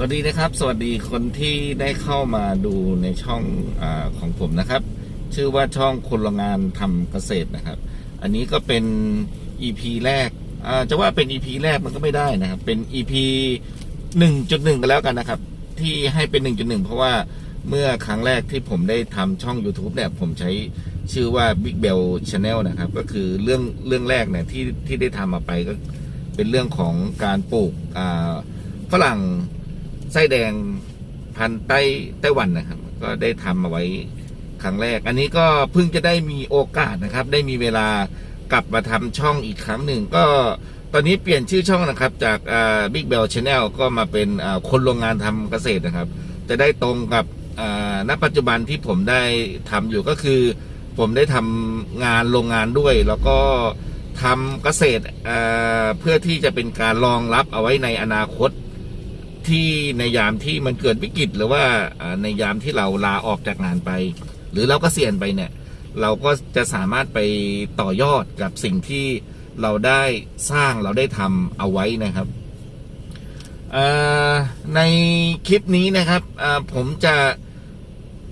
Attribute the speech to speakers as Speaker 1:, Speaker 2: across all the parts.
Speaker 1: สวัสดีนะครับ สวัสดีคนที่ได้เข้ามาดูในช่องอของผมนะครับ ชื่อว่าช่องคนละงานทำเกษตรนะครับ อันนี้ก็เป็น EP แรกอาจะว่าเป็น EP แรกมันก็ไม่ได้นะครับ เป็น EP 1.1 กันแล้วกันนะครับ ที่ให้เป็น 1.1 เพราะว่าเมื่อครั้งแรกที่ผมได้ทำช่อง YouTube เนี่ยผมใช้ชื่อว่า Big Bell Channel นะครับ ก็คือเรื่องเรื่องแรกเนี่ยที่ที่ได้ทำมาไปก็เป็นเรื่องของการปลูกฝรั่ง ไส้แดงพันไต้ไต้หวันนะครับ ก็ได้ทำมาไว้ครั้งแรก อันนี้ก็เพิ่งจะได้มีโอกาสนะครับ ได้มีเวลากลับมาทำช่องอีกครั้งหนึ่งก็ตอนนี้เปลี่ยนชื่อช่องนะครับ จากบิ๊กเบลชาแนลก็มาเป็นคนโรงงานทำเกษตรนะครับ จะได้ตรงกับณปัจจุบันที่ผมได้ทำอยู่ก็คือ ผมได้ทำงานโรงงานด้วย แล้วก็ทำเกษตรเพื่อที่จะเป็นการรองรับเอาไว้ในอนาคต ที่ในยามที่มันเกิดวิกฤตหรือว่าในยามที่เราลาออกจากงานไป หรือเราก็เสี่ยนไปเนี่ย เราก็จะสามารถไปต่อยอดกับสิ่งที่เราได้สร้างเราได้ทำเอาไว้นะครับในคลิปนี้นะครับผมจะ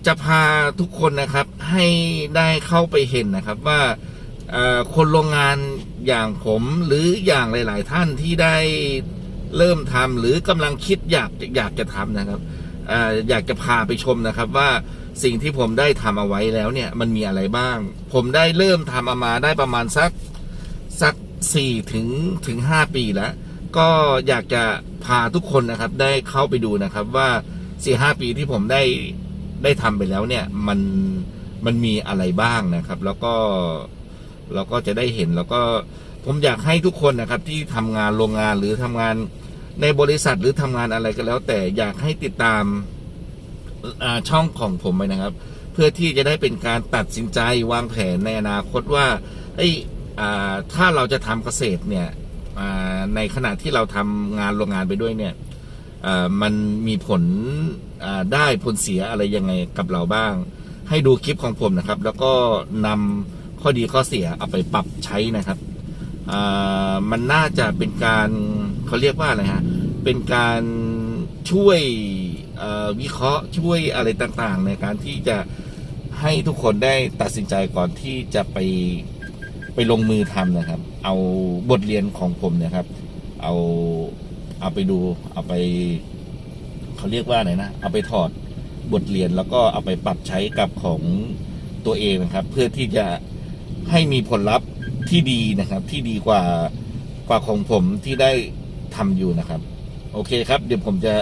Speaker 1: จะพาทุกคนนะครับให้ได้เข้าไปเห็นนะครับว่าคนโรงงานอย่างผมหรืออย่างหลาย ๆ ท่านที่ได้ เริ่มทำหรือกำลังคิดอยากอยากจะทำนะครับออยากจะพาไปชมนะครับว่าสิ่งที่ผมได้ทำเอาไว้แล้วเนี่ยมันมีอะไรบ้าง ผมได้เริ่มทำเอามาได้ประมาณสักสักสี่ถึงถึงห้าปีแล้ว ก็อยากจะพาทุกคนนะครับ ได้เข้าไปดูนะครับว่าสี่ห้าปีที่ผมได้ได้ทำไปแล้วเนี่ยมันมันมีอะไรบ้างนะครับ แล้วก็เราก็จะได้เห็นแล้วก็ผมอยากให้ทุกคนนะครับที่ทำงานโรงงานหรือทำงาน ในบริษัทหรือทำงานอะไรก็แล้ว แต่อยากให้ติดตามช่องของผมไปนะครับ เพื่อที่จะได้เป็นการตัดสินใจวางแผนในอนาคตว่าเอ้ถ้าเราจะทำเกษตรเนี่ยในขณะที่เราทำงานโรงงานไปด้วยเนี่ยมันมีผลได้ผลเสียอะไรยังไงกับเราบ้าง ให้ดูคลิปของผมนะครับ แล้วก็นำข้อดีข้อเสียเอาไปปรับใช้นะครับมันน่าจะเป็นการ เขาเรียกว่าอะไรฮะ เป็นการช่วยวิเคราะห์ช่วยอะไรต่างๆ ในการที่จะให้ทุกคนได้ตัดสินใจก่อนที่จะไปไปลงมือทำนะครับ เอาบทเรียนของผมนะครับ เอาเอาไปดูเอาไปเขาเรียกว่าอะไรนะ เอาไปถอดบทเรียนแล้วก็เอาไปปรับใช้กับของตัวเองนะครับ เพื่อที่จะให้มีผลลัพธ์ที่ดีนะครับ ที่ดีกว่ากว่าของผมที่ได้ ทำอยู่นะครับ โอเคครับ เดี๋ยวผมจะ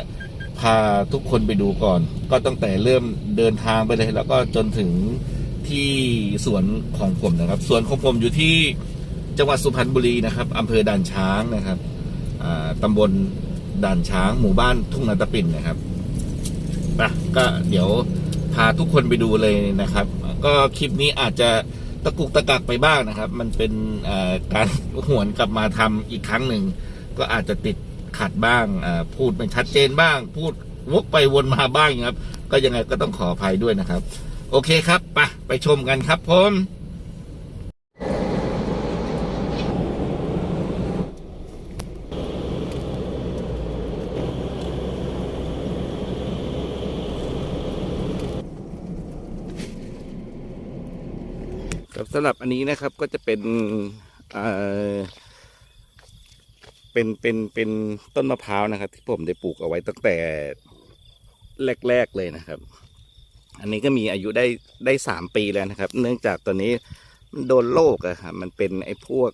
Speaker 1: พาทุกคนไปดูก่อน ก็ตั้งแต่เริ่มเดินทางไปเลย แล้วก็จนถึงที่สวนของผมนะครับสวนของผมอยู่ที่จังหวัดสุพรรณบุรีนะครับอำเภอด่านช้างนะครับตำบลด่านช้าง หมู่บ้านทุ่งนาตะปิ่นนะครับไปก็เดี๋ยวพาทุกคนไปดูเลยนะครับ ก็คลิปนี้อาจจะตะกุกตะกักไปบ้างนะครับ มันเป็นการหวนกลับมาทำอีกครั้งหนึ่ง ก็อาจจะติดขัดบ้างพูดไม่ชัดเจนบ้าง พูดวกไปวนมาบ้างครับ ก็ยังไงก็ต้องขออภัยด้วยนะครับ โอเคครับไปไปชมกันครับผมสำหรับอันนี้นะครับก็จะเป็น เป็นเป็นเป็นต้นมะพร้าวนะครับ ที่ผมได้ปลูกเอาไว้ตั้งแต่แรกๆเลยนะครับ อันนี้ก็มีอายุได้ได้สามปีแล้วนะครับ เนื่องจากตอนนี้มันโดนโรคอะครับมันเป็นไอ้พวก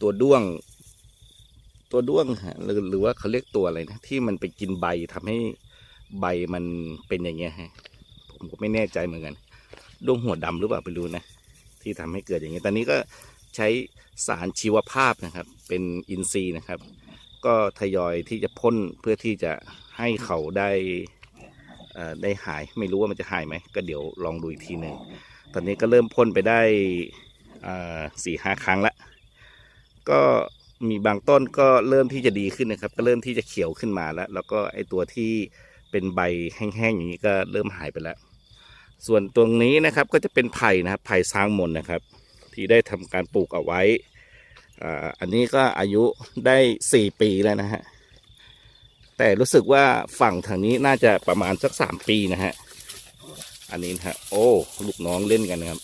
Speaker 1: ตัวด้วง ตัวด้วงฮะหรือหรือว่าเขาเรียกตัวอะไรนะที่มันไปกินใบทำให้ใบมันเป็นอย่างเงี้ยฮะผมก็ไม่แน่ใจเหมือนกันด้วงหัวดำหรือเปล่าไปรู้นะที่ทำให้เกิดอย่างนี้ยตอนนี้ก็ ใช้สารชีวภาพนะครับ เป็นอินทรีย์นะครับ ก็ทยอยที่จะพ่นเพื่อที่จะให้เขาได้ได้หายไม่รู้ว่ามันจะหายไหมก็เดี๋ยวลองดูอีกทีหนึ่งตอนนี้ก็เริ่มพ่นไปได้สี่ห้าครั้งละก็มีบางต้นก็เริ่มที่จะดีขึ้นนะครับ ก็เริ่มที่จะเขียวขึ้นมาแล้ว แล้วก็ไอตัวที่เป็นใบแห้งๆอย่างนี้ก็เริ่มหายไปแล้ว ส่วนตรงนี้นะครับก็จะเป็นไผ่นะครับไผ่สร้างมนนะครับ ที่ได้ทำการปลูกเอาไว้อันนี้ก็อายุได้สี่ปีแล้วนะฮะ
Speaker 2: แต่รู้สึกว่าฝั่งทางนี้น่าจะประมาณสักสามปีนะฮะ อันนี้นะฮะโอ้ลูกน้องเล่นกันนะครับ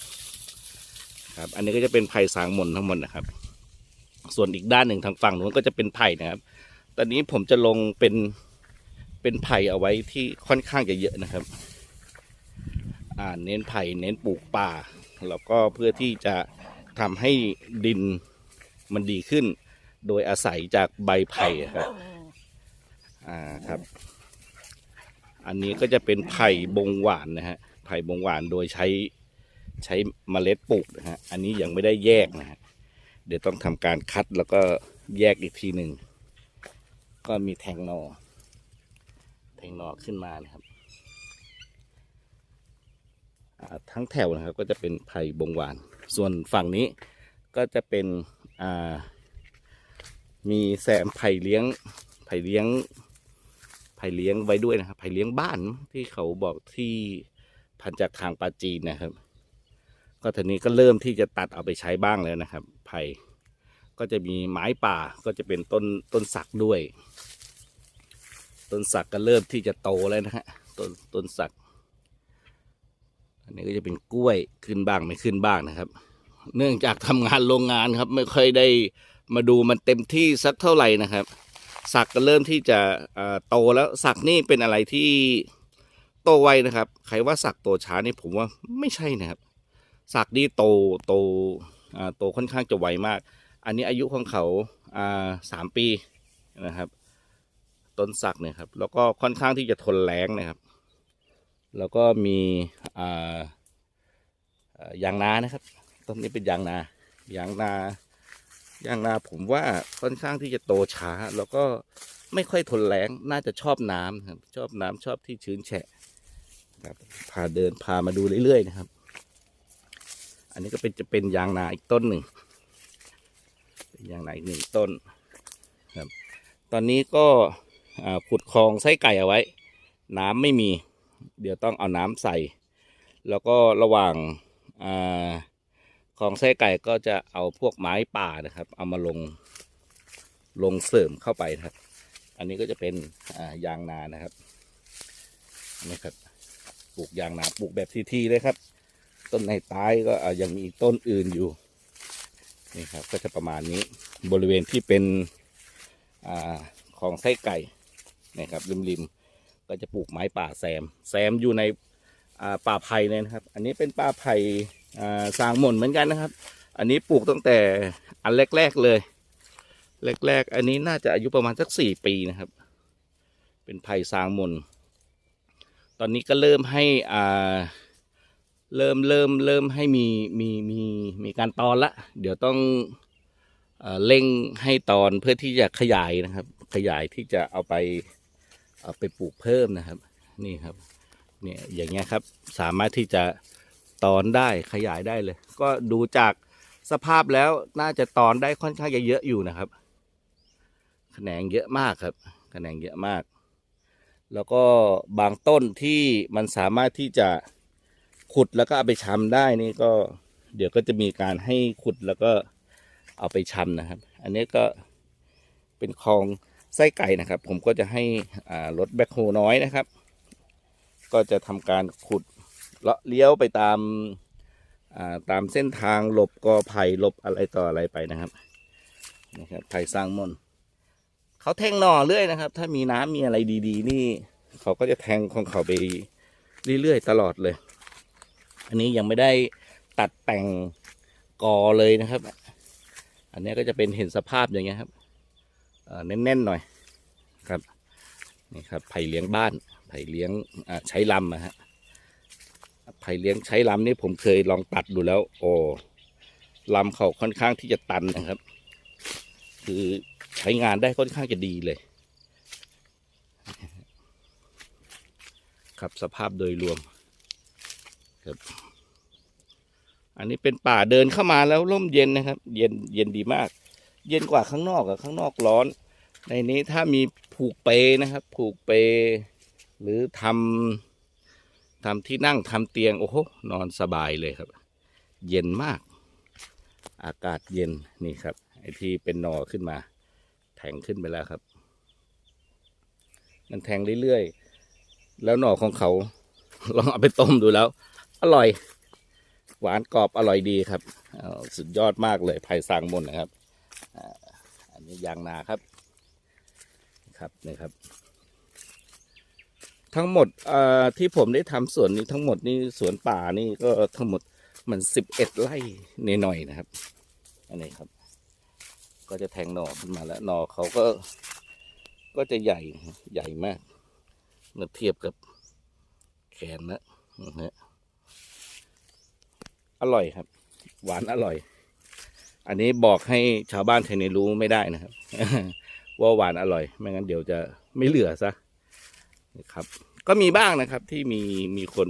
Speaker 2: ครับ อันนี้ก็จะเป็นไผ่สางมนทั้งหมดนะครับ ส่วนอีกด้านหนึ่งทางฝั่งนู้นก็จะเป็นไผ่นะครับ ตอนนี้ผมจะลงเป็นเป็นไผ่เอาไว้ที่ค่อนข้างจะเยอะนะครับอ่าเน้นไผ่เน้นปลูกป่าแล้วก็เพื่อที่จะ ทำให้ดินมันดีขึ้น โดยอาศัยจากใบไผ่อะครับอ่าครับ อันนี้ก็จะเป็นไผ่บงหวานนะฮะไผ่บงหวานโดยใช้ใช้เมล็ดปลูกนะฮะอันนี้ยังไม่ได้แยกนะฮะเดี๋ยวต้องทำการคัดแล้วก็แยกอีกทีหนึ่งก็มีแทงหนอ แทงหนอขึ้นมานะครับอ่าทั้งแถวนะครับก็จะเป็นไผ่บงหวาน ส่วนฝั่งนี้ก็จะเป็นมีแซมไผ่เลี้ยงไผ่เลี้ยงไผ่เลี้ยงไว้ด้วยนะครับไผ่เลี้ยงบ้านที่เขาบอกที่พันจากทางปาจีนนะครับ ก็ทีนี้ก็เริ่มที่จะตัดเอาไปใช้บ้างแล้วนะครับ ไผ่ก็จะมีไม้ป่าก็จะเป็นต้นต้นสักด้วย ต้นสักก็เริ่มที่จะโตแล้วนะฮะต้นต้นสัก นนี้ก็จะเป็นกล้วยขึ้นบ้างไม่ขึ้นบ้างนะครับ เนื่องจากทำงานโรงงานครับ ไม่เคยได้มาดูมันเต็มที่สักเท่าไหร่นะครับ สักก็เริ่มที่จะโตแล้วสักนี่เป็นอะไรที่โตไวนะครับ ใครว่าสักโตช้านี่ผมว่าไม่ใช่นะครับ สักนี่โตโตอ่าโตค่อนข้างจะไวมาก อันนี้อายุของเขาอ่าสามปีนะครับ ต้นสักเนี่ยครับ แล้วก็ค่อนข้างที่จะทนแรงนะครับ แล้วก็มีายางนานะครับต้นนี้เป็นยางนายางนายางนาผมว่าค่อนข้างที่จะโตช้า แล้วก็ไม่ค่อยทนแรงน่าจะชอบน้ำครับชอบน้ำชอบที่ชื้นแฉะครับพาเดินพามาดูเรื่อยๆนะครับ อันนี้ก็เป็นจะเป็นยางนาอีกต้นหนึ่งเป็นยางนาอีกหนึ่งต้นครับ ตอนนี้ก็ขุดคลองไส้ไก่เอาไว้ น้ำไม่มี เดี๋ยวต้องเอาน้ำใส่ แล้วก็ระหว่างอของไส้ไก่ก็จะเอาพวกไม้ป่านะครับ เอามาลงลงเสริมเข้าไปนะครับ อันนี้ก็จะเป็นยางนานะครับนะครับปลูกยางนาปลูกแบบทีๆเลยครับ ต้นในตายก็ยังมีต้นอื่นอยู่นี่ครับก็จะประมาณนี้บริเวณที่เป็นอของไส้ไก่นะครับริมๆ ก็จะปลูกไม้ป่าแซม แซมอยู่ในป่าไผ่เลยนะครับ อันนี้เป็นป่าไผ่สางหม่นเหมือนกันนะครับ อันนี้ปลูกตั้งแต่อันแรก ๆเลย แรก ๆ อันนี้น่าจะอายุประมาณสักสี่ปีนะครับ เป็นไผ่สางหม่นตอนนี้ก็เริ่มให้อ่าเริ่มเริ่มเริ่มให้มีมีมีมีการตอนละ เดี๋ยวต้องเอเร่งให้ตอนเพื่อที่จะขยายนะครับ ขยายที่จะเอาไป เอาไปปลูกเพิ่มนะครับ นี่ครับเนี่ยอย่างเงี้ยครับสามารถที่จะตอนได้ขยายได้เลย ก็ดูจากสภาพแล้วน่าจะตอนได้ค่อนข้างจะเยอะอยู่นะครับแขนงเยอะมากครับแขนงเยอะมาก แล้วก็บางต้นที่มันสามารถที่จะขุดแล้วก็เอาไปชำได้นี่ก็เดี๋ยวก็จะมีการให้ขุดแล้วก็เอาไปชำนะครับ อันนี้ก็เป็นคลอง ไส้ไก่นะครับ ผมก็จะให้รถแบ็คโฮน้อยนะครับ ก็จะทำการขุดเลาะเลี้ยวไปตามาตามเส้นทางหลบกอไผ่หลบอะไรต่ออะไรไปนะครับนะครับไผ่สร้างมนเขาแทงหน่อเรื่อยนะครับ ถ้ามีน้ำมีอะไรดีๆ นี่เขาก็จะแทงของเขาไปเรื่อยๆตลอดเลย อันนี้ยังไม่ได้ตัดแต่งกอเลยนะครับ อันนี้ก็จะเป็นเห็นสภาพอย่างเงี้ยครับ เอ่อแน่นๆหน่อยครับนี่ครับไผ่เลี้ยงบ้านไผ่เลี้ยงใช้ลำนะฮะไผ่เลี้ยงใช้ลำนี่ผมเคยลองตัดดูแล้ว โอ้ลำเขาค่อนข้างที่จะตันนะครับ คือใช้งานได้ค่อนข้างจะดีเลย ครับสภาพโดยรวมครับอันนี้เป็นป่าเดินเข้ามาแล้วร่มเย็นนะครับ เย็นเย็นดีมาก เย็นกว่าข้างนอกอะข้างนอกร้อน ในนี้ถ้ามีผูกเปนะครับ ผูกเป หรือทำทำที่นั่งทำเตียงโอ้โหนอนสบายเลยครับ เย็นมาก อากาศเย็นนี่ครับไอที่เป็นหนอขึ้นมา แทงขึ้นไปแล้วครับ มันแทงเรื่อยๆ แล้วหน่อของเขา ลองเอาไปต้มดูแล้ว อร่อย หวานกรอบอร่อยดีครับ สุดยอดมากเลยไผ่สางมนนะครับ อันนี้ยางนาครับครับนี่ครับ ทั้งหมดอ่าที่ผมได้ทำสวนนี้ทั้งหมดนี่สวนป่านี่ก็ทั้งหมดมันสิบเอ็ดไร่นหน่อยนะครับ อันนี้ครับ ก็จะแทงหน่อขึ้นมาแล้วหน่อเขาก็ก็จะใหญ่ใหญ่มากเมื่อเทียบกับแขนนะนะฮะอร่อยครับ หวานอร่อย อันนี้บอกให้ชาวบ้านไทยในรู้ไม่ได้นะครับ ว่าหวานอร่อย ไม่งั้นเดี๋ยวจะไม่เหลือซะนะครับ ก็มีบ้างนะครับ ที่มีมีคน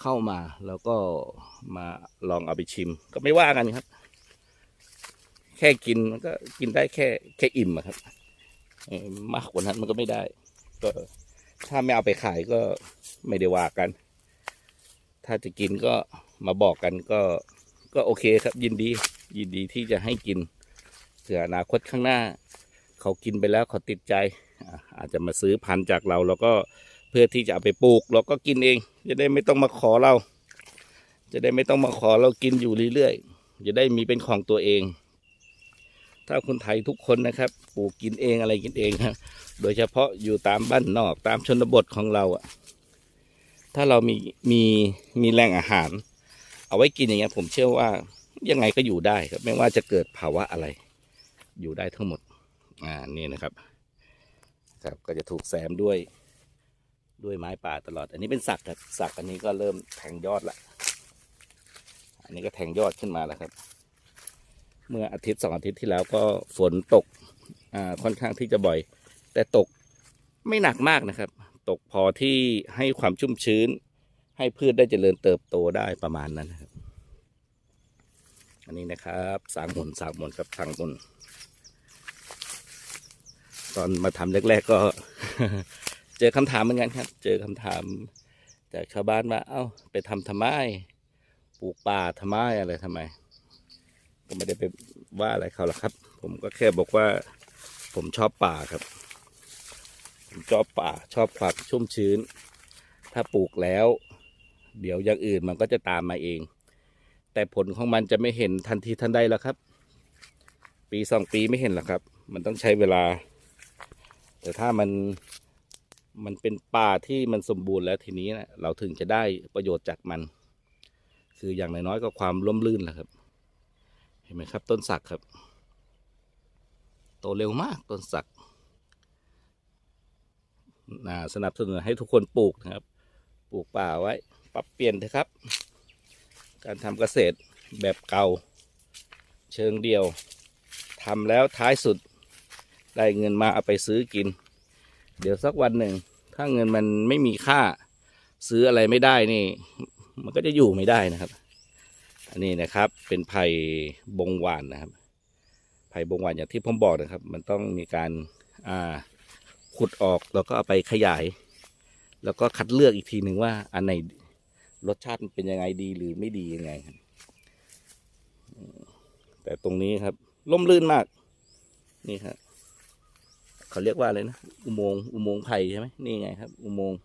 Speaker 2: เข้ามาแล้วก็มาลองเอาไปชิม ก็ไม่ว่ากันครับ แค่กินมันก็กินได้แค่แค่อิ่มครับมากกว่านั้นมันก็ไม่ได้ ก็ถ้าไม่เอาไปขายก็ไม่ได้ว่ากัน ถ้าจะกินก็มาบอกกันก็ก็โอเคครับยินดี ยินดีที่จะให้กินเผื่ออนาคตข้างหน้า เขากินไปแล้วเขาติดใจอาจจะมาซื้อพันธุ์จากเรา แล้วก็เพื่อที่จะเอาไปปลูกเราก็กินเอง จะได้ไม่ต้องมาขอเรา จะได้ไม่ต้องมาขอเรากินอยู่เรื่อยๆจะได้มีเป็นของตัวเอง ถ้าคนไทยทุกคนนะครับ ปลูกกินเองอะไรกินเองครับ โดยเฉพาะอยู่ตามบ้านนอกตามชนบทของเราอะถ้าเรามีมีมีแหล่งอาหาร เอาไว้กินอย่างเงี้ยผมเชื่อว่า ยังไงก็อยู่ได้ครับ ไม่ว่าจะเกิดภาวะอะไร อยู่ได้ทั้งหมด อ่านี่นะครับ ครับก็จะถูกแซมด้วยด้วยไม้ป่าตลอด อันนี้เป็นสักครับสักอันนี้ก็เริ่มแทงยอดละอันนี้ก็แทงยอดขึ้นมาแล้วครับ เมื่ออาทิตย์สองอาทิตย์ที่แล้วก็ฝนตกอ่าค่อนข้างที่จะบ่อย แต่ตกไม่หนักมากนะครับ ตกพอที่ให้ความชุ่มชื้น ให้พืชได้เจริญเติบโตได้ประมาณนั้นนะครับ อันนี้นะครับสางหมุนสางหมุนครับสางหมุนตอนมาทำแรก ๆ ก็ เจอคำถามเหมือนกันครับ เจอคำถามจากชาวบ้านว่า เอ้า ไปทำทำไมปลูกป่าทำไมอะไรทำไมก็ไม่ได้ไปว่าอะไรเขาหรอกครับ ผมก็แค่บอกว่า ผมชอบป่าครับ ผมชอบป่าชอบความชุ่มชื้น ถ้าปลูกแล้ว เดี๋ยวอย่างอื่นมันก็จะตามมาเอง แต่ผลของมันจะไม่เห็นทันทีทันใดแล้วครับ ปีสองปีไม่เห็นหรอกครับ มันต้องใช้เวลา แต่ถ้ามันมันเป็นป่าที่มันสมบูรณ์แล้วทีนี้นะเราถึงจะได้ประโยชน์จากมัน คืออย่างน้อยๆก็ความร่มรื่นแหละครับ เห็นไหมครับ ต้นสักครับ โตเร็วมากต้นสักนะสนับสนุนให้ทุกคนปลูกนะครับ ปลูกป่าไว้ ปรับเปลี่ยนเถอะครับ การทำเกษตรแบบเก่า เชิงเดียวทำแล้วท้ายสุดได้เงินมาเอาไปซื้อกิน เดี๋ยวสักวันหนึ่ง ถ้าเงินมันไม่มีค่าซื้ออะไรไม่ได้นี่ มันก็จะอยู่ไม่ได้นะครับ อันนี้นะครับเป็นไผ่บงหวานนะครับ ไผ่บงหวานอย่างที่ผมบอกนะครับ มันต้องมีการาขุดออกแล้วก็เอาไปขยาย แล้วก็คัดเลือกอีกทีหนึ่งว่าอันไหน รสชาติมันเป็นยังไงดีหรือไม่ดียังไงครับแต่ตรงนี้ครับล่มลื่นมาก นี่ครับเขาเรียกว่าอะไรนะอุโมงค์อุโมงค์ไผ่ใช่ไหมนี่ไงครับ อุโมงค์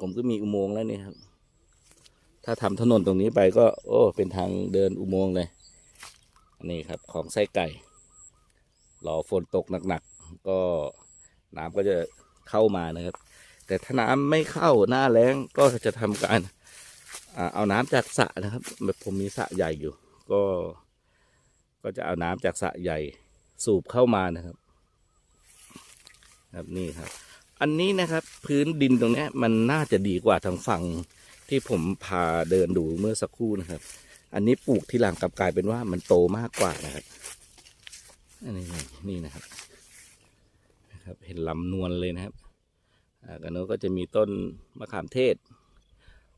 Speaker 2: ผมก็มีอุโมงค์แล้วนี่ครับ ถ้าทำถนนตรงนี้ไปก็ โอ้ เป็นทางเดินอุโมงค์เลยนนี้ครับ ของไส้ไก่รอฝนตกหนักๆก็น้ำก็จะเข้ามานะครับ แต่ถ้าน้ำไม่เข้าหน้าแล้งก็จะทำการ เอาน้ำจากสระนะครับแบบผมมีสระใหญ่อยู่ ก็ ก็จะเอาน้ำจากสระใหญ่สูบเข้ามานะครับ ครับนี่ครับ อันนี้นะครับ พื้นดินตรงนี้มันน่าจะดีกว่าทางฝั่งที่ผมพาเดินดูเมื่อสักครู่นะครับ อันนี้ปลูกที่หลังกลับกลายเป็นว่ามันโตมากกว่านะครับอันนี้นี่นะครับนะครับ เห็นลำนวลเลยนะครับอ่ากันโน้นก็จะมีต้นมะขามเทศ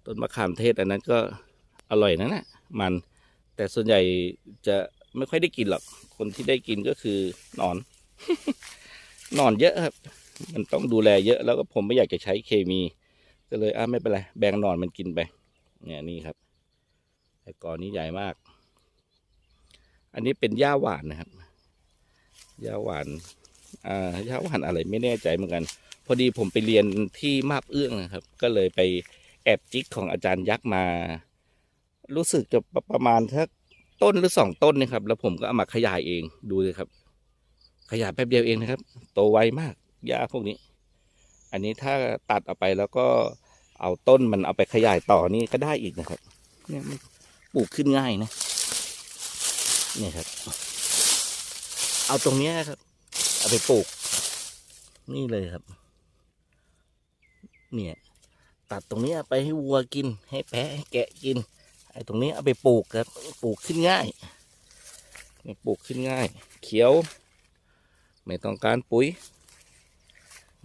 Speaker 2: ต้นมะขามเทศอันนั้นก็อร่อยนะนะมัน แต่ส่วนใหญ่จะไม่ค่อยได้กินหรอก คนที่ได้กินก็คือนอน นอนเยอะครับ มันต้องดูแลเยอะแล้วก็ผมไม่อยากจะใช้เคมี ก็เลยอะไม่เป็นไรแบ่งนอนมันกินไป เนี่ยนี่ครับไอ้กอนี้ใหญ่มาก อันนี้เป็นหญ้าหวานนะครับหญ้าหวานอ่าหญ้าหวานอะไรไม่แน่ใจเหมือนกัน พอดีผมไปเรียนที่มาบเอื้องนะครับ ก็เลยไป แอบจิกของอาจารย์ยักษ์มา รู้สึกจะประประมาณสักต้นหรือสองต้นเนะครับ แล้วผมก็เอามาขยายเองดูเลยครับ ขยายแป๊บเดียวเองนะครับ โตไวมากหญ้าพวกนี้ อันนี้ถ้าตัดเอาไปแล้วก็เอาต้นมันเอาไปขยายต่อนี่ก็ได้อีกนะครับ เนี่ยมันปลูกขึ้นง่ายนะเนี่ยครับ เอาตรงเนี้ยครับ เอาไปปลูก นี่เลยครับ เนี่ย ตัดตรงนี้ไปให้วัวกิน ให้แพะให้แกะกิน ไอ้ตรงนี้เอาไปปลูกครับ ปลูกขึ้นง่ายปลูกขึ้นง่าย เขียว ไม่ต้องการปุ๋ย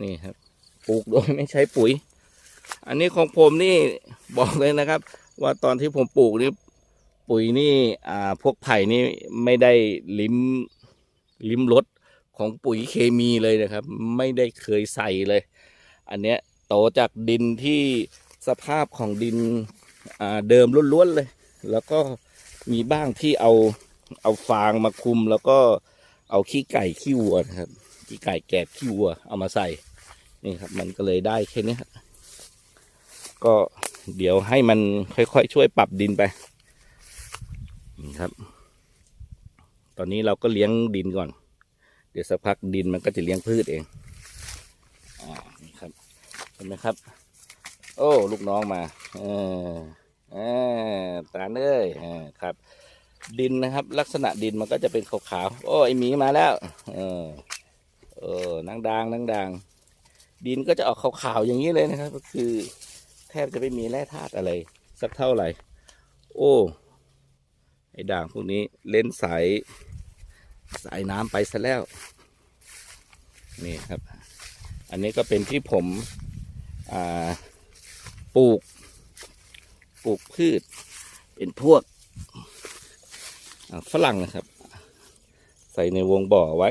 Speaker 2: นี่ครับ ปลูกโดยไม่ใช้ปุ๋ย อันนี้ของผมนี่บอกเลยนะครับ ว่าตอนที่ผมปลูกนี่ปุ๋ยนี่อ่าพวกไผ่นี่ไม่ได้ลิ้มลิ้มรสของปุ๋ยเคมีเลยนะครับ ไม่ได้เคยใส่เลย อันเนี้ย โตจากดินที่สภาพของดินเดิมล้วนๆเลย แล้วก็มีบ้างที่เอาเอาฟางมาคุม แล้วก็เอาขี้ไก่ขี้วัวนะครับขี้ไก่แกบขี้วัวเอามาใส่นี่ครับ มันก็เลยได้แค่นี้ครับก็เดี๋ยวให้มันค่อยๆช่วยปรับดินไปนี่ครับ ตอนนี้เราก็เลี้ยงดินก่อน เดี๋ยวสักพักดินมันก็จะเลี้ยงพืชเอง ห็นไหมครับ โอ้ ลูกน้องมาเออเออตาเอ้ยเออครับ ดินนะครับ ลักษณะดินมันก็จะเป็นขาวๆโอ้ไอหมีมาแล้ว เออเออนังดางนังดางดินก็จะออกขาวๆอย่างนี้เลยนะครับ ก็คือ แทบจะไม่มีแร่ธาตุอะไร สักเท่าไหร่ โอ้ไอด่างพวกนี้เล่นสายสายน้ำไปซะแล้ว นี่ครับ อันนี้ก็เป็นที่ผม ปลูก ปลูกพืช เป็นพวกฝรั่งนะครับ ใส่ในวงบ่อไว้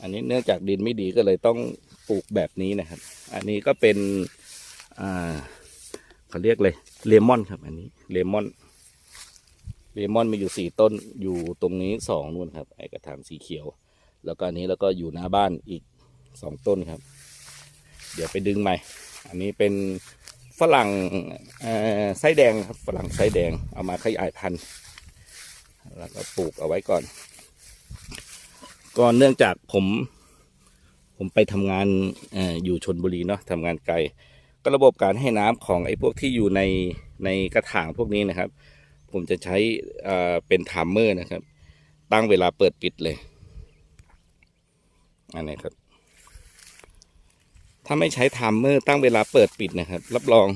Speaker 2: อันนี้เนื่องจากดินไม่ดีก็เลยต้องปลูกแบบนี้นะครับ อันนี้ก็เป็นเขาเรียกเลยเลมอนครับ อันนี้เลมอนเลมอนมีอยู่สี่ต้นอยู่ตรงนี้สองนู่นครับไอกระถางสีเขียว แล้วก็อันนี้แล้วก็อยู่หน้าบ้านอีกสองต้นครับ เดี๋ยวไปดึงใหม่ อันนี้เป็นฝรั่งไส้แดงครับฝรั่งไส้แดงเอามาขยายพันธุ์ แล้วก็ปลูกเอาไว้ก่อนก็เนื่องจากผม ผมไปทำงานอออยู่ชนบุรีเนาะทำงานไกล ก็ระบบการให้น้ำของไอ้พวกที่อยู่ในในกระถางพวกนี้นะครับ ผมจะใช้เอ่อเป็นไทม์เมอร์นะครับ ตั้งเวลาเปิดปิดเลย อันนี้ครับ ถ้าไม่ใช้ไทม์เมอร์ตั้งเวลาเปิดปิดนะครับ รับรอง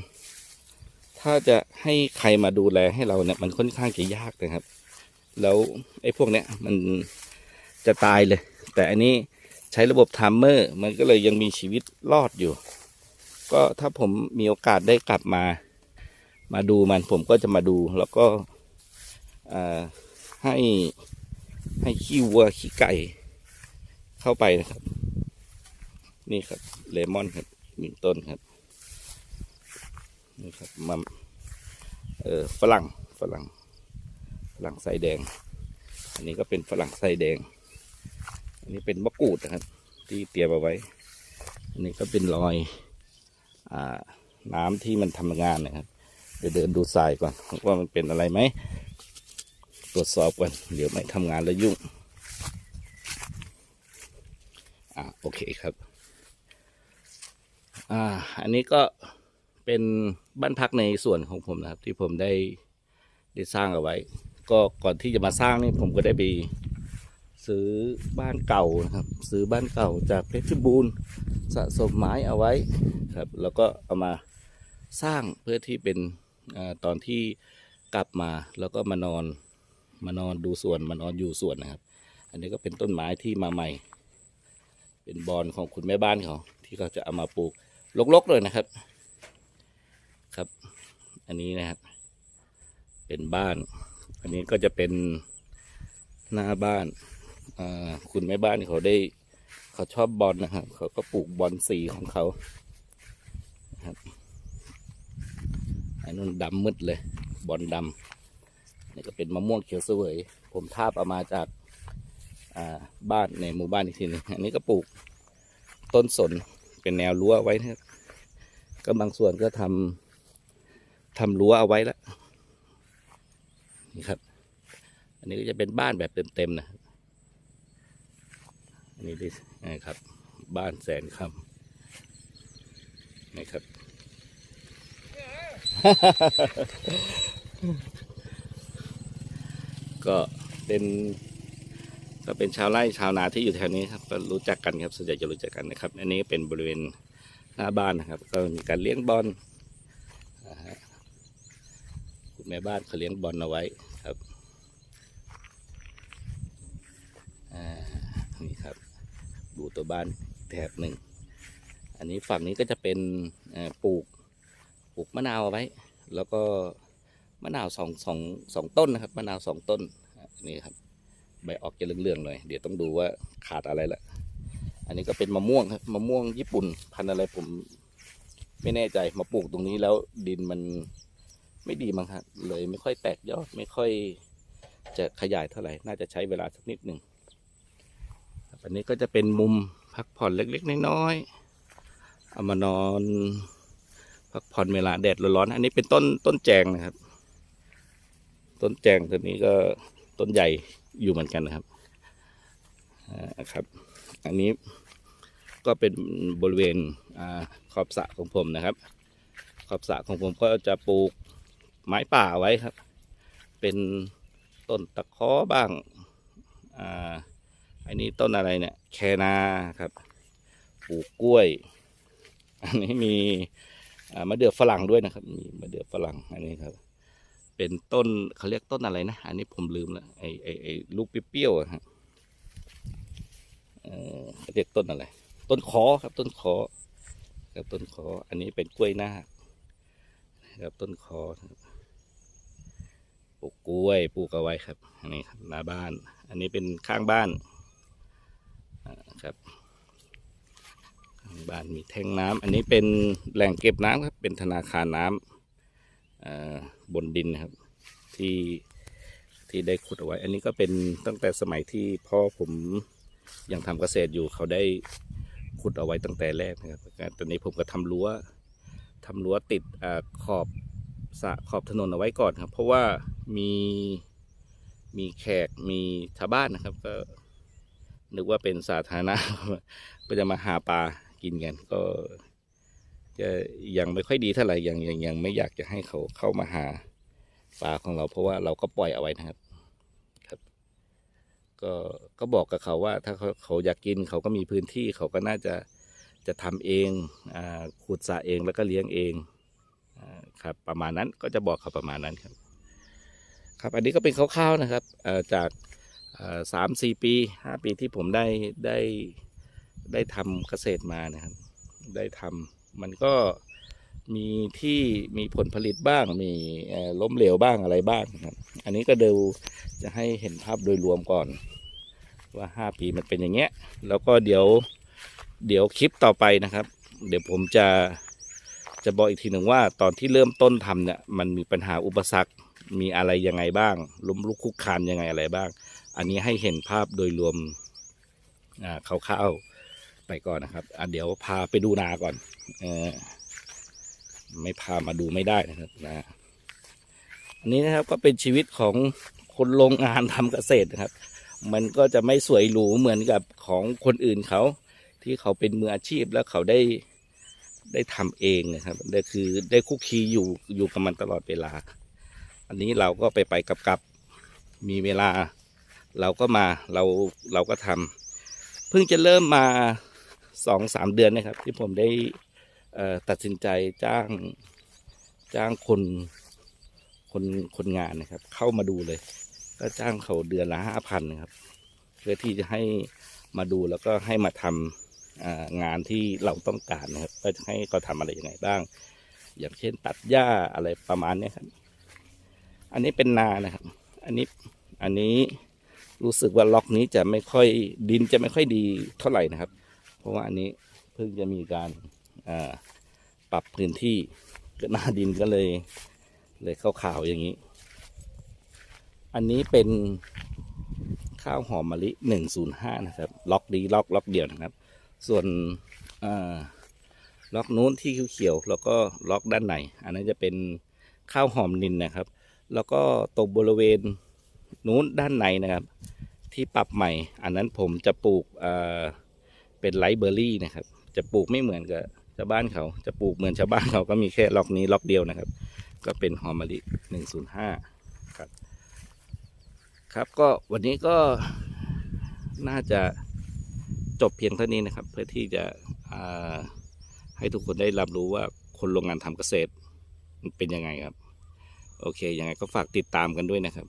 Speaker 2: ถ้าจะให้ใครมาดูแลให้เราเนี่ยมันค่อนข้างจะยากนะครับ แล้วไอ้พวกเนี้ยมันจะตายเลย แต่อันนี้ใช้ระบบไทม์เมอร์มันก็เลยยังมีชีวิตรอดอยู่ ก็ถ้าผมมีโอกาสได้กลับมา มาดูมันผมก็จะมาดูแล้วก็ให้ให้ขี้วัวขี้ไก่เข้าไปนะครับ นี่ครับเลมอนครับหนึ่งต้นครับนี่ครับมัมเออฝรั่งฝรั่งฝรั่งไส้แดง อันนี้ก็เป็นฝรั่งไส้แดง อันนี้เป็นมะกรูดนะครับ ที่เตรียมเอาไว้ อันนี้ก็เป็นรอยอ่าน้ำที่มันทำงานนะครับเดี๋ยวเดินดูทรายก่อนว่ามันเป็นอะไรไหมตรวจสอบก่อนเดี๋ยวไม่ทำงานแล้วยุ่งอ่าโอเคครับ อ่า อันนี้ก็เป็นบ้านพักในส่วนของผมนะครับ ที่ผมได้ได้สร้างเอาไว้ ก็ก่อนที่จะมาสร้างนี่ผมก็ได้ไปซื้อบ้านเก่านะครับ ซื้อบ้านเก่าจากเพชรบูรณ์สะสมไม้เอาไว้ครับ แล้วก็เอามาสร้างเพื่อที่เป็นอาตอนที่กลับมาแล้วก็มานอนมานอนดูสวนมานอนอยู่สวนนะครับ อันนี้ก็เป็นต้นไม้ที่มาใหม่ เป็นบอนของคุณแม่บ้านเขาที่เขาจะเอามาปลูก ลกๆเลยนะครับ ครับ อันนี้นะครับ เป็นบ้าน อันนี้ก็จะเป็นหน้าบ้านคุณแม่บ้านเขาได้เขาชอบบอลนะครับ เขาก็ปลูกบอลสีของเขาครับอันนู้นดำมืดเลย บอลดำนี่ก็เป็นมะม่วงเขียวเสวย ผมทาบเอามาจากบ้านในหมู่บ้านอีกทีนึงอันนี้ก็ปลูกต้นสน เป็นแนวรั้วไว้นะครับก็บางส่วนก็ทำทำรั้วเอาไว้แล้วนี่ครับ อันนี้ก็จะเป็นบ้านแบบเต็มๆนะอันนี้ดินะครับ บ้านแสนคำนะครับ ก็เป็น ก็เป็นชาวไร่ชาวนาที่อยู่แถวนี้ครับก็รู้จักกันครับส่วนใหญ่จะรู้จักกันนะครับ อันนี้เป็นบริเวณหน้าบ้านนะครับ ก็มีการเลี้ยงบอลนะฮะคุณแม่บ้านเขาเลี้ยงบอลเอาไว้ครับนี่ครับ ดูตัวบ้านแถบหนึ่ง อันนี้ฝั่งนี้ก็จะเป็นปลูกปลูกมะนาวเอาไว้ แล้วก็มะนาวสองสองสองต้นนะครับมะนาวสองต้นนี่ครับ ใบออกจะเหลืองๆหน่อยเดี๋ยวต้องดูว่าขาดอะไรละอันนี้ก็เป็นมะม่วงครับมะม่วงญี่ปุ่น พันธุ์อะไรผมไม่แน่ใจมาปลูกตรงนี้แล้วดินมันไม่ดีมั้งครับเลยไม่ค่อยแตกยอดไม่ค่อยจะขยายเท่าไหร่ น่าจะใช้เวลาสักนิดหนึ่งอันนี้ก็จะเป็นมุมพักผ่อนเล็กๆน้อยๆเอามานอนพักผ่อนเวลาแดดร้อนๆอันนี้เป็นต้นต้นแจงนะครับ ต้นแจงตัวนี้ก็ต้นใหญ่ อยู่เหมือนกันนะครับอ่าครับ อันนี้ก็เป็นบริเวณอขอบสระของผมนะครับ ขอบสระของผมก็จะปลูกไม้ป่าไว้ครับ เป็นต้นตะเคอบ้างอ่าอันนี้ต้นอะไรเนี่ย แคนาครับ ปลูกกล้วย อันนี้มีมะเดื่อฝรั่งด้วยนะครับ มีมะเดื่อฝรั่งอันนี้ครับ เป็นต้นเขาเรียกต้นอะไรนะ อันนี้ผมลืมแล้วไอไอไอลูกเปรี้ยวๆอะฮะเออเรียกต้นอะไร ต้นขอครับ ต้นขอครับต้นขออันนี้เป็นกล้วยนาคครับต้นขอครับปลูกกล้วยปลูกเอาไว้ครับ อันนี้ครับหน้าบ้าน อันนี้เป็นข้างบ้านครับบ้านมีแทงน้ำอันนี้เป็นแหล่งเก็บน้ำครับ เป็นธนาคารน้ำอ่า บนดินนะครับที่ที่ได้ขุดเอาไว้ อันนี้ก็เป็นตั้งแต่สมัยที่พ่อผมยังทำเกษตรอยู่เขาได้ขุดเอาไว้ตั้งแต่แรกนะครับตอนนี้ผมก็ทำรั้วทำรั้วติดอขอบสะขอบถนนเอาไว้ก่อนครับ เพราะว่ามีมีแขกมีชาวบ้านนะครับ ก็นึกว่าเป็นสาธารณะก็จะมาหาปลากินกันก็ จะยังไม่ค่อยดีเท่าไหร่ยังยังยังไม่อยากจะให้เขาเข้ามาหาปลาของเรา เพราะว่าเราก็ปล่อยเอาไว้นะครับครับ ก็ก็บอกกับเขาว่าถ้าเขาเขาอยากกินเขาก็มีพื้นที่เขาก็น่าจะจะทำเองอ่าขุดสระเองแล้วก็เลี้ยงเองอครับ ประมาณนั้นก็จะบอกเขาประมาณนั้นครับ ครับอันนี้ก็เป็นคร่าวๆนะครับจากสามสี่ปีห้าปีที่ผมได้ได้ได้ทำเกษตรมานะครับ ได้ทำ มันก็มีที่มีผลผลิตบ้าง มีล้มเหลวบ้างอะไรบ้างครับ อันนี้ก็เดูจะให้เห็นภาพโดยรวมก่อน ว่าห้าปีมันเป็นอย่างเงี้ย แล้วก็เดี๋ยวเดี๋ยวคลิปต่อไปนะครับ เดี๋ยวผมจะจะบอกอีกทีหนึ่งว่าตอนที่เริ่มต้นทำเนี่ยมันมีปัญหาอุปสรรคมีอะไรยังไงบ้าง ล้มลุกคลุกคลานยังไงอะไรบ้าง อันนี้ให้เห็นภาพโดยรวมอ่าคร่าวๆไปก่อนนะครับอะเดี๋ยวพาไปดูนาก่อนไม่พามาดูไม่ได้นะครับนะอันนี้นะครับก็เป็นชีวิตของคนโรงงานทำเกษตรนะครับ มันก็จะไม่สวยหรูเหมือนกับของคนอื่นเขา ที่เขาเป็นมืออาชีพแล้วเขาได้ได้ทำเองนะครับได้คือได้คุกคีอยู่อยู่กับมันตลอดเวลา อันนี้เราก็ไปไปกับกับมีเวลา เราก็มาเราเราก็ทำเพิ่งจะเริ่มมาสองสามเดือนนะครับ ที่ผมได้ ตัดสินใจจ้างจ้างคนคนคนงานนะครับ เข้ามาดูเลย ก็จ้างเขาเดือนละห้าพันนะครับ เพื่อที่จะให้มาดูแล้วก็ให้มาทำงานที่เราต้องการนะครับก็จะให้เขาทำอะไรยังไงบ้าง อย่างเช่นตัดหญ้าอะไรประมาณนี้ครับ อันนี้เป็นนานะครับ อันนี้อันนี้รู้สึกว่าล็อกนี้จะไม่ค่อยดินจะไม่ค่อยดีเท่าไหร่นะครับ เพราะว่าอันนี้เพิ่งจะมีการ ปรับพื้นที่ก็หน้าดินก็เลย เลยขาวๆอย่างนี้ อันนี้เป็นข้าวหอมมะลิหนึ่งศูนย์ห้านะครับ ล็อกดีล็อกล็อกเดียวนะครับ ส่วนล็อกนู้นที่เขียวๆแล้วก็ล็อกด้านในอันนั้นจะเป็นข้าวหอมนินนะครับ แล้วก็ตรงบริเวณนู้นด้านในนะครับ ที่ปรับใหม่ อันนั้นผมจะปลูกเป็นไลท์เบอร์รี่นะครับ จะปลูกไม่เหมือนกับ ชาวบ้านเขาจะปลูกเหมือนชาวบ้านเขาก็มีแค่ล็อกนี้ล็อกเดียวนะครับ ก็เป็นหอมมะลิหนึ่งศูนย์ห้าครับ ครับก็วันนี้ก็น่าจะจบเพียงเท่านี้นะครับ เพื่อที่จะให้ทุกคนได้รับรู้ว่าคนโรงงานทำเกษตรมันเป็นยังไงครับ โอเคยังไงก็ฝากติดตามกันด้วยนะครับ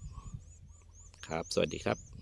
Speaker 2: ครับ สวัสดีครับ